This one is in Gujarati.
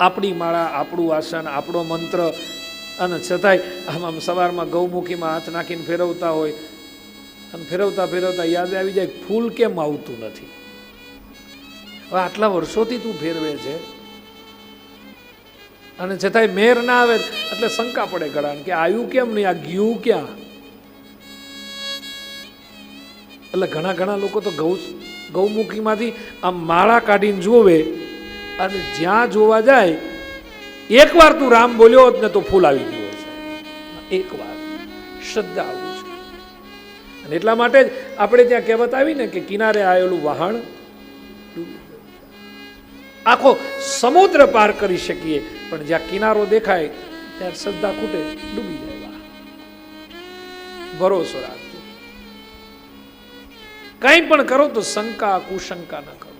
આપણી માળા, આપણું આસન, આપણો મંત્ર અને છતાંય આમ આમ સવારમાં ગૌમુખીમાં હાથ નાખીને ફેરવતા હોય, અને ફેરવતા ફેરવતા યાદ આવી જાય ફૂલ કેમ આવતું નથી? હવે આટલા વર્ષોથી તું ફેરવે છે. અને છતાંય મેર ના આવે એટલે શંકા પડે ગળાને કે આવ્યું કેમ નહીં, આ ગયું ક્યાં? એટલે ઘણા ઘણા લોકો તો ગૌ ગૌમુખીમાંથી આમ માળા કાઢીને જોવે અને જ્યાં જોવા જાય, એકવાર તું રામ બોલ્યો હોત ને તો ફૂલ આવી ગયું એકવાર. શ્રદ્ધા આવું છે. અને એટલા માટે જ આપણે ત્યાં કહેવત આવી ને કે કિનારે આવેલું વહાણ આખો સમુદ્ર પાર કરી શકીએ, પણ જ્યાં કિનારો દેખાય, ત્યાં શ્રદ્ધા ખૂટે, ડૂબી જાય ભરોસો રાખજો. કંઈ પણ કરો તો શંકા, કુશંકા ન કરો.